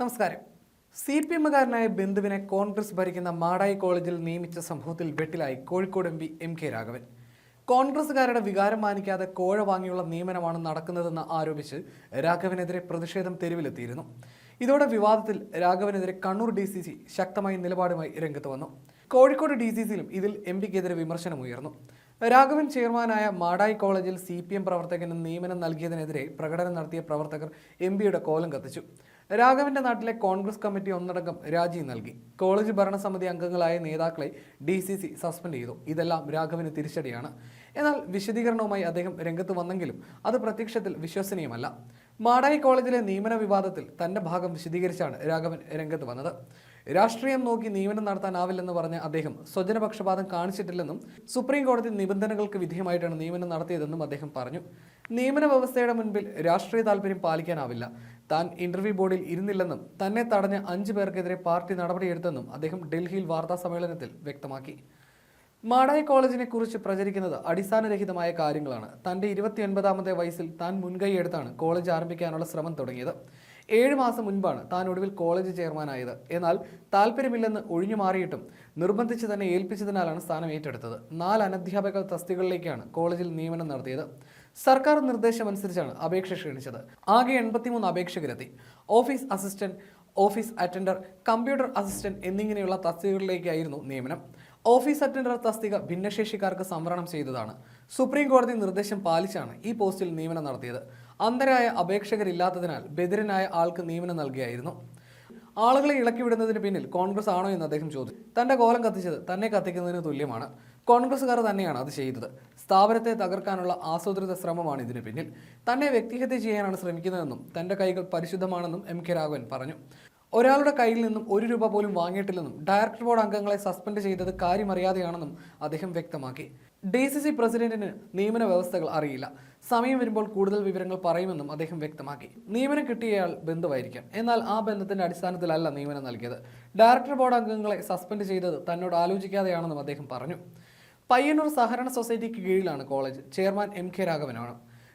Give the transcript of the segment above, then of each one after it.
നമസ്കാരം. C P എമ്മുകാരനായ ബന്ധുവിനെ കോൺഗ്രസ് ഭരിക്കുന്ന മാടായി കോളേജിൽ നിയമിച്ച സംഭവത്തിൽ വെട്ടിലായി Kozhikode M P M K Raghavan. കോൺഗ്രസുകാരുടെ വികാരം മാനിക്കാതെ കോഴ വാങ്ങിയുള്ള നിയമനമാണ് നടക്കുന്നതെന്ന് ആരോപിച്ച് രാഘവനെതിരെ പ്രതിഷേധം തെരുവിലെത്തിയിരുന്നു. ഇതോടെ വിവാദത്തിൽ രാഘവനെതിരെ കണ്ണൂർ ഡി സി സി ശക്തമായ നിലപാടുമായി രംഗത്ത് വന്നു. കോഴിക്കോട് ഡി സി സിയിലും ഇതിൽ എം പിക്കെതിരെ വിമർശനമുയർന്നു രാഘവൻ ചെയർമാനായ മാടായി കോളേജിൽ സി പി എം പ്രവർത്തകന് നിയമനം നൽകിയതിനെതിരെ പ്രകടനം നടത്തിയ പ്രവർത്തകർ എം പിയുടെ കോലം കത്തിച്ചു. രാഘവന്റെ നാട്ടിലെ കോൺഗ്രസ് കമ്മിറ്റി ഒന്നടങ്കം രാജി നൽകി. കോളേജ് ഭരണസമിതി അംഗങ്ങളായ നേതാക്കളെ ഡി സി സി സസ്പെൻഡ് ചെയ്തു. ഇതെല്ലാം രാഘവന് തിരിച്ചടിയാണ്. എന്നാൽ വിശദീകരണവുമായി അദ്ദേഹം രംഗത്ത് വന്നെങ്കിലും അത് പ്രത്യക്ഷത്തിൽ വിശ്വസനീയമല്ല. മാടായി കോളേജിലെ നിയമന വിവാദത്തിൽ തന്റെ ഭാഗം വിശദീകരിച്ചാണ് രാഘവൻ രംഗത്ത് വന്നത്. രാഷ്ട്രീയം നോക്കി നിയമനം നടത്താനാവില്ലെന്ന് പറഞ്ഞ അദ്ദേഹം സ്വജനപക്ഷപാതം കാണിച്ചിട്ടില്ലെന്നും സുപ്രീം കോടതി നിബന്ധനകൾക്ക് വിധേയമായിട്ടാണ് നിയമനം നടത്തിയതെന്നും അദ്ദേഹം പറഞ്ഞു. നിയമന വ്യവസ്ഥയുടെ മുൻപിൽ രാഷ്ട്രീയ താല്പര്യം പാലിക്കാനാവില്ല. താൻ ഇന്റർവ്യൂ ബോർഡിൽ ഇരുന്നില്ലെന്നും തന്നെ തടഞ്ഞ അഞ്ചു പേർക്കെതിരെ പാർട്ടി നടപടിയെടുത്തെന്നും അദ്ദേഹം ഡൽഹിയിൽ വാർത്താ സമ്മേളനത്തിൽ വ്യക്തമാക്കി. മാടായി കോളേജിനെ കുറിച്ച് പ്രചരിക്കുന്നത് അടിസ്ഥാനരഹിതമായ കാര്യങ്ങളാണ്. തന്റെ ഇരുപത്തിയൊൻപതാമത്തെ വയസ്സിൽ താൻ മുൻകൈയെടുത്താണ് കോളേജ് ആരംഭിക്കാനുള്ള ശ്രമം തുടങ്ങിയത്. ഏഴ് മാസം മുൻപാണ് താൻ ഒടുവിൽ കോളേജ് ചെയർമാനായത്. എന്നാൽ താല്പര്യമില്ലെന്ന് ഒഴിഞ്ഞു മാറിയിട്ടും നിർബന്ധിച്ച് തന്നെ ഏൽപ്പിച്ചതിനാലാണ് സ്ഥാനം ഏറ്റെടുത്തത്. നാല് അനധ്യാപക തസ്തികളിലേക്കാണ് കോളേജിൽ നിയമനം നടത്തിയത്. സർക്കാർ നിർദ്ദേശമനുസരിച്ചാണ് അപേക്ഷ ക്ഷണിച്ചത്. ആകെ എൺപത്തിമൂന്ന് അപേക്ഷകരെത്തി. Office assistant office attender computer assistant എന്നിങ്ങനെയുള്ള തസ്തികകളിലേക്കായിരുന്നു നിയമനം. ഓഫീസ് അറ്റൻഡർ തസ്തിക ഭിന്നശേഷിക്കാർക്ക് സംവരണം ചെയ്തതാണ്. സുപ്രീം കോടതി നിർദ്ദേശം പാലിച്ചാണ് ഈ പോസ്റ്റിൽ നിയമനം നടത്തിയത്. അന്ധരായ അപേക്ഷകരില്ലാത്തതിനാൽ ബദിരനായ ആൾക്ക് നിയമനം നൽകിയായിരുന്നു. ആളുകളെ ഇളക്കി വിടുന്നതിന് പിന്നിൽ കോൺഗ്രസ് ആണോ എന്ന് അദ്ദേഹം ചോദിച്ചു. തന്റെ കോലം കത്തിച്ചത് തന്നെ കത്തിക്കുന്നതിന് തുല്യമാണ്. കോൺഗ്രസ്സുകാർ തന്നെയാണ് അത് ചെയ്തത്. സ്ഥാപനത്തെ തകർക്കാനുള്ള ആസൂത്രിത ശ്രമമാണ് ഇതിന് പിന്നിൽ. തന്നെ വ്യക്തിഹത്യ ചെയ്യാനാണ് ശ്രമിക്കുന്നതെന്നും തന്റെ കൈകൾ പരിശുദ്ധമാണെന്നും എം കെ രാഘവൻ പറഞ്ഞു. ഒരാളുടെ കയ്യിൽ നിന്നും ഒരു രൂപ പോലും വാങ്ങിയിട്ടില്ലെന്നും ഡയറക്ടർ ബോർഡ് അംഗങ്ങളെ സസ്പെൻഡ് ചെയ്തത് കാര്യമറിയാതെയാണെന്നും അദ്ദേഹം വ്യക്തമാക്കി. ഡി സി സി പ്രസിഡന്റിന് നിയമന വ്യവസ്ഥകൾ അറിയില്ല. സമയം വരുമ്പോൾ കൂടുതൽ വിവരങ്ങൾ പറയുമെന്നും അദ്ദേഹം വ്യക്തമാക്കി. നിയമനം കിട്ടിയയാൾ ബന്ധുവായിരിക്കാം. എന്നാൽ ആ ബന്ധത്തിന്റെ അടിസ്ഥാനത്തിലല്ല നിയമനം നൽകിയത്. ഡയറക്ടർ ബോർഡ് അംഗങ്ങളെ സസ്പെൻഡ് ചെയ്തത് തന്നോട് ആലോചിക്കാതെയാണെന്നും അദ്ദേഹം പറഞ്ഞു. പയ്യന്നൂർ സഹകരണ സൊസൈറ്റിക്ക് കീഴിലാണ് കോളേജ്. ചെയർമാൻ എം കെ രാഘവനാണ്.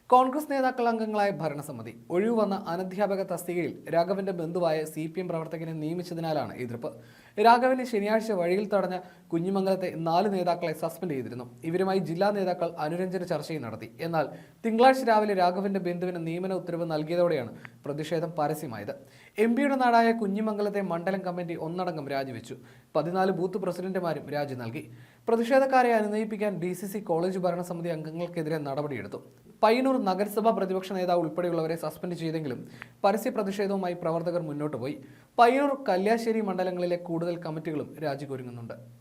കോൺഗ്രസ് നേതാക്കൾ അംഗങ്ങളായ ഭരണസമിതി ഒഴിവുവന്ന അനധ്യാപക തസ്തികയിൽ രാഘവന്റെ ബന്ധുവായ സി പി എം പ്രവർത്തകനെ നിയമിച്ചതിനാലാണ് എതിർപ്പ്. രാഘവനെ ശനിയാഴ്ച വഴിയിൽ തടഞ്ഞ കുഞ്ഞിമംഗലത്തെ നാല് നേതാക്കളെ സസ്പെൻഡ് ചെയ്തിരുന്നു. ഇവരുമായി ജില്ലാ നേതാക്കൾ അനുരഞ്ജന ചർച്ചയും നടത്തി. എന്നാൽ തിങ്കളാഴ്ച രാവിലെ രാഘവന്റെ ബന്ധുവിന് നിയമന ഉത്തരവ് നൽകിയതോടെയാണ് പ്രതിഷേധം പരസ്യമായത്. എം പിയുടെ നാടായ കുഞ്ഞിമംഗലത്തെ മണ്ഡലം കമ്മിറ്റി ഒന്നടങ്കം രാജിവെച്ചു. പതിനാല് ബൂത്ത് പ്രസിഡന്റുമാരും രാജി നൽകി. പ്രതിഷേധക്കാരെ അനുനയിപ്പിക്കാൻ ഡി കോളേജ് ഭരണസമിതി അംഗങ്ങൾക്കെതിരെ നടപടിയെടുത്തു. പയ്യന്നൂർ നഗരസഭാ പ്രതിപക്ഷ നേതാവ് ഉൾപ്പെടെയുള്ളവരെ സസ്പെൻഡ് ചെയ്തെങ്കിലും പരസ്യ പ്രതിഷേധവുമായി പ്രവർത്തകർ മുന്നോട്ട് പോയി. പയ്യന്നൂർ കല്യാശ്ശേരി മണ്ഡലങ്ങളിലെ കൂടുതൽ കമ്മിറ്റികളും രാജിക്കൊരുങ്ങുന്നുണ്ട്.